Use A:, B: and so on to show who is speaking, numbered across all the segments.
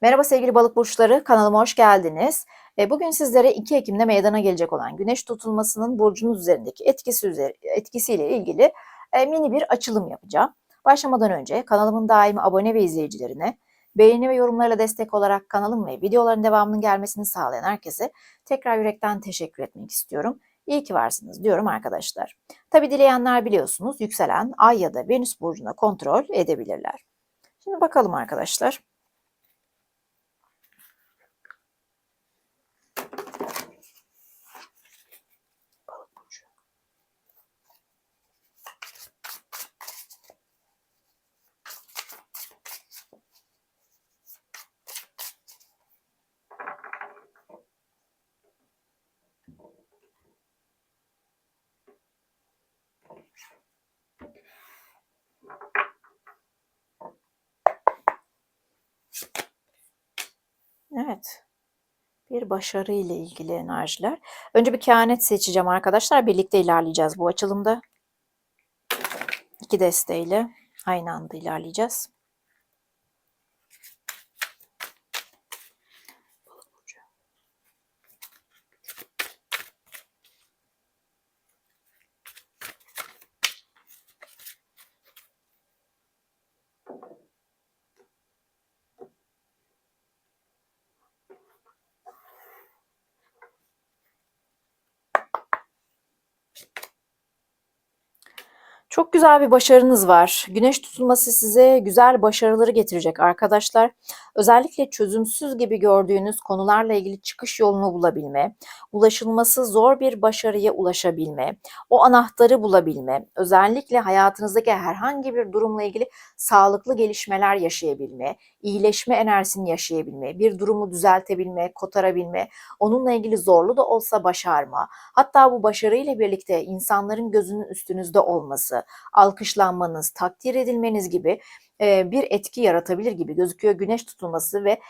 A: Merhaba sevgili balık burçları, kanalıma hoş geldiniz. E, Bugün sizlere 2 Ekim'de meydana gelecek olan güneş tutulmasının burcunuz üzerindeki etkisi etkisiyle ilgili e, mini bir açılım yapacağım. Başlamadan önce kanalımın daimi abone ve izleyicilerine, beğeni ve yorumlarla destek olarak kanalım ve videoların devamının gelmesini sağlayan herkese tekrar yürekten teşekkür etmek istiyorum. İyi ki varsınız diyorum arkadaşlar. Tabi dileyenler biliyorsunuz yükselen ay ya da venüs burcuna kontrol edebilirler. Şimdi bakalım arkadaşlar. Evet. Bir başarı ile ilgili enerjiler. Önce bir kehanet seçeceğim arkadaşlar. Birlikte ilerleyeceğiz bu açılımda. İki desteğiyle aynı anda ilerleyeceğiz. Çok güzel bir başarınız var. Güneş tutulması size güzel başarıları getirecek arkadaşlar. Özellikle çözümsüz gibi gördüğünüz konularla ilgili çıkış yolunu bulabilme, ulaşılması zor bir başarıya ulaşabilme, o anahtarı bulabilme, özellikle hayatınızdaki herhangi bir durumla ilgili sağlıklı gelişmeler yaşayabilme, iyileşme enerjisini yaşayabilme, bir durumu düzeltebilme, kotarabilme, onunla ilgili zorlu da olsa başarma, hatta bu başarıyla birlikte insanların gözünün üstünüzde olması, alkışlanmanız, takdir edilmeniz gibi e, bir etki yaratabilir gibi gözüküyor güneş tutulması ve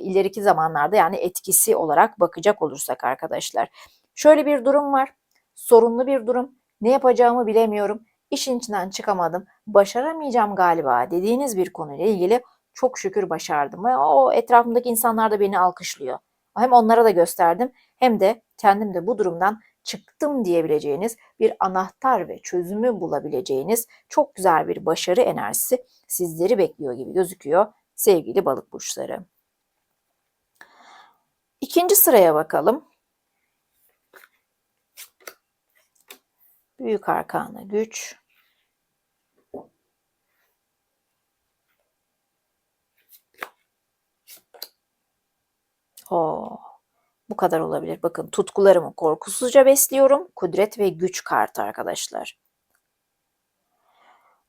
A: ileriki zamanlarda yani etkisi olarak bakacak olursak arkadaşlar. Şöyle bir durum var. Sorunlu bir durum. Ne yapacağımı bilemiyorum. İşin içinden çıkamadım. Başaramayacağım galiba dediğiniz bir konuyla ilgili çok şükür başardım. Ve o etrafımdaki insanlar da beni alkışlıyor. Hem onlara da gösterdim hem de kendim de bu durumdan çıktım diyebileceğiniz bir anahtar ve çözümü bulabileceğiniz çok güzel bir başarı enerjisi sizleri bekliyor gibi gözüküyor sevgili balık burçları. İkinci sıraya bakalım. Büyük arkana güç. O bu kadar olabilir. Bakın tutkularımı korkusuzca besliyorum. Kudret ve güç kartı arkadaşlar.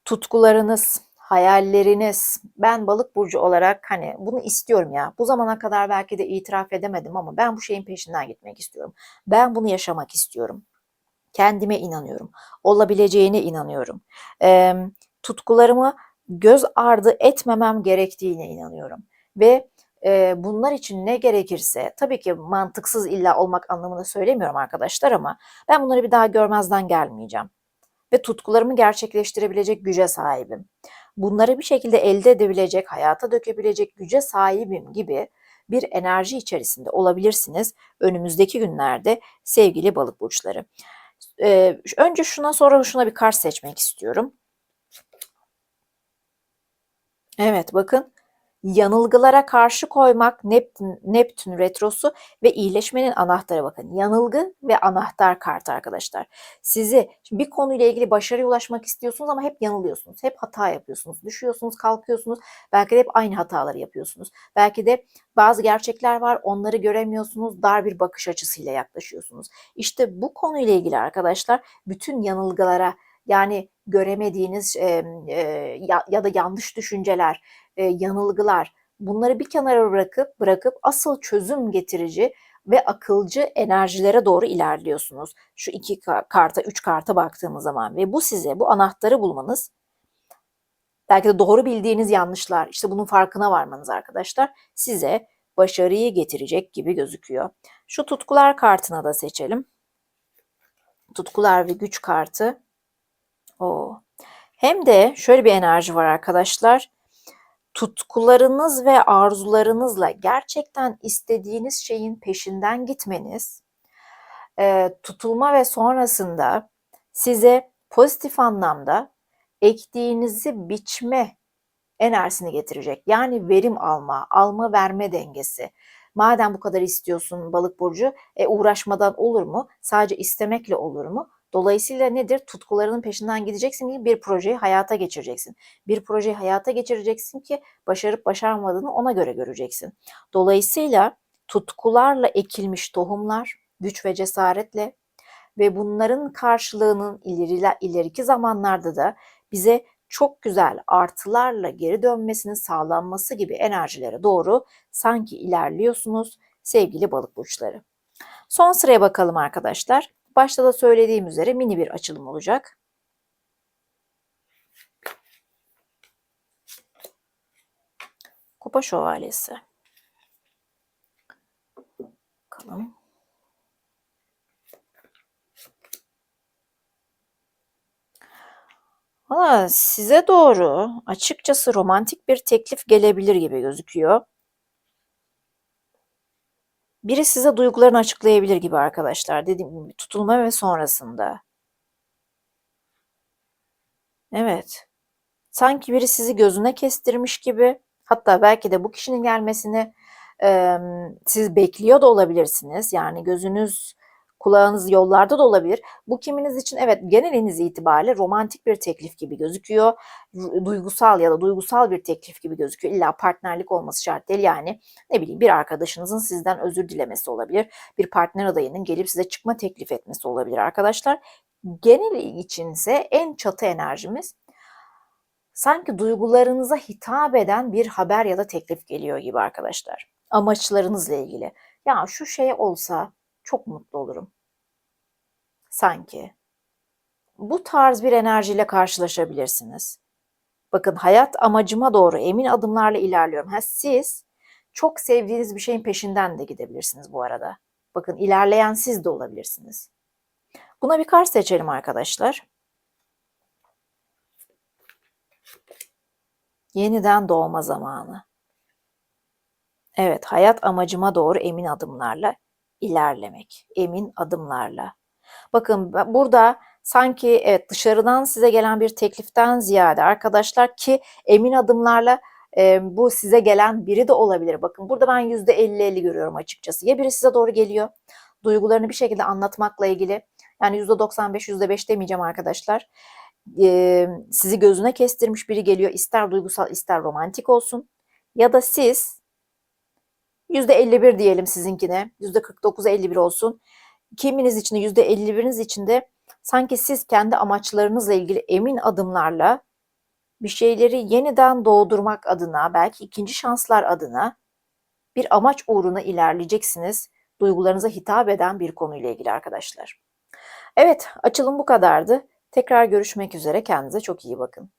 A: Tutkularınız, hayalleriniz. Ben balık burcu olarak hani bunu istiyorum ya. Bu zamana kadar belki de itiraf edemedim ama ben bu şeyin peşinden gitmek istiyorum. Ben bunu yaşamak istiyorum. Kendime inanıyorum. Olabileceğine inanıyorum. E, tutkularımı göz ardı etmemem gerektiğine inanıyorum. Ve e, bunlar için ne gerekirse tabii ki mantıksız illa olmak anlamında söylemiyorum arkadaşlar ama ben bunları bir daha görmezden gelmeyeceğim. Ve tutkularımı gerçekleştirebilecek güce sahibim. Bunları bir şekilde elde edebilecek, hayata dökebilecek güce sahibim gibi bir enerji içerisinde olabilirsiniz önümüzdeki günlerde sevgili balık burçları. Ee, önce şuna sonra şuna bir kart seçmek istiyorum. Evet bakın yanılgılara karşı koymak Neptün, Neptün retrosu ve iyileşmenin anahtarı bakın. Yanılgı ve anahtar kartı arkadaşlar. Sizi bir konuyla ilgili başarıya ulaşmak istiyorsunuz ama hep yanılıyorsunuz. Hep hata yapıyorsunuz. Düşüyorsunuz, kalkıyorsunuz. Belki de hep aynı hataları yapıyorsunuz. Belki de bazı gerçekler var onları göremiyorsunuz. Dar bir bakış açısıyla yaklaşıyorsunuz. İşte bu konuyla ilgili arkadaşlar bütün yanılgılara yani göremediğiniz e, e, ya, ya da yanlış düşünceler, e, yanılgılar bunları bir kenara bırakıp bırakıp asıl çözüm getirici ve akılcı enerjilere doğru ilerliyorsunuz. Şu iki karta, üç karta baktığımız zaman ve bu size bu anahtarı bulmanız belki de doğru bildiğiniz yanlışlar, işte bunun farkına varmanız arkadaşlar size başarıyı getirecek gibi gözüküyor. Şu tutkular kartına da seçelim. Tutkular ve güç kartı. O. Hem de şöyle bir enerji var arkadaşlar. Tutkularınız ve arzularınızla gerçekten istediğiniz şeyin peşinden gitmeniz, e, tutulma ve sonrasında size pozitif anlamda ektiğinizi biçme enerjisini getirecek. Yani verim alma, alma verme dengesi. Madem bu kadar istiyorsun balık burcu, e, uğraşmadan olur mu? Sadece istemekle olur mu? Dolayısıyla nedir? Tutkularının peşinden gideceksin ki bir projeyi hayata geçireceksin. Bir projeyi hayata geçireceksin ki başarıp başarmadığını ona göre göreceksin. Dolayısıyla tutkularla ekilmiş tohumlar güç ve cesaretle ve bunların karşılığının ileri, ileriki zamanlarda da bize çok güzel artılarla geri dönmesinin sağlanması gibi enerjilere doğru sanki ilerliyorsunuz sevgili balık burçları. Son sıraya bakalım arkadaşlar. Başta da söylediğim üzere mini bir açılım olacak. Kupa şövalyesi. Bakalım. Valla size doğru açıkçası romantik bir teklif gelebilir gibi gözüküyor. Biri size duygularını açıklayabilir gibi arkadaşlar. Dediğim gibi tutulma ve sonrasında. Evet. Sanki biri sizi gözüne kestirmiş gibi. Hatta belki de bu kişinin gelmesini e, siz bekliyor da olabilirsiniz. Yani gözünüz kulağınız yollarda da olabilir. Bu kiminiz için evet geneliniz itibariyle romantik bir teklif gibi gözüküyor. Duygusal ya da duygusal bir teklif gibi gözüküyor. İlla partnerlik olması şart değil. Yani ne bileyim bir arkadaşınızın sizden özür dilemesi olabilir. Bir partner adayının gelip size çıkma teklif etmesi olabilir arkadaşlar. Genel içinse en çatı enerjimiz sanki duygularınıza hitap eden bir haber ya da teklif geliyor gibi arkadaşlar. Amaçlarınızla ilgili. Ya şu şey olsa çok mutlu olurum. Sanki. Bu tarz bir enerjiyle karşılaşabilirsiniz. Bakın hayat amacıma doğru emin adımlarla ilerliyorum. Ha, siz çok sevdiğiniz bir şeyin peşinden de gidebilirsiniz bu arada. Bakın ilerleyen siz de olabilirsiniz. Buna bir kart seçelim arkadaşlar. Yeniden doğma zamanı. Evet, hayat amacıma doğru emin adımlarla ilerlemek, emin adımlarla. Bakın burada sanki evet dışarıdan size gelen bir tekliften ziyade arkadaşlar ki emin adımlarla e, bu size gelen biri de olabilir. Bakın burada ben yüzde 50-50 görüyorum açıkçası. Ya biri size doğru geliyor, duygularını bir şekilde anlatmakla ilgili. Yani yüzde 95, yüzde 5 demeyeceğim arkadaşlar. E, sizi gözüne kestirmiş biri geliyor. İster duygusal ister romantik olsun. Ya da siz %51 diyelim sizinkine. %49-51 olsun. Kiminiz için de %51'iniz için de sanki siz kendi amaçlarınızla ilgili emin adımlarla bir şeyleri yeniden doğdurmak adına, belki ikinci şanslar adına bir amaç uğruna ilerleyeceksiniz. Duygularınıza hitap eden bir konuyla ilgili arkadaşlar. Evet, açılım bu kadardı. Tekrar görüşmek üzere. Kendinize çok iyi bakın.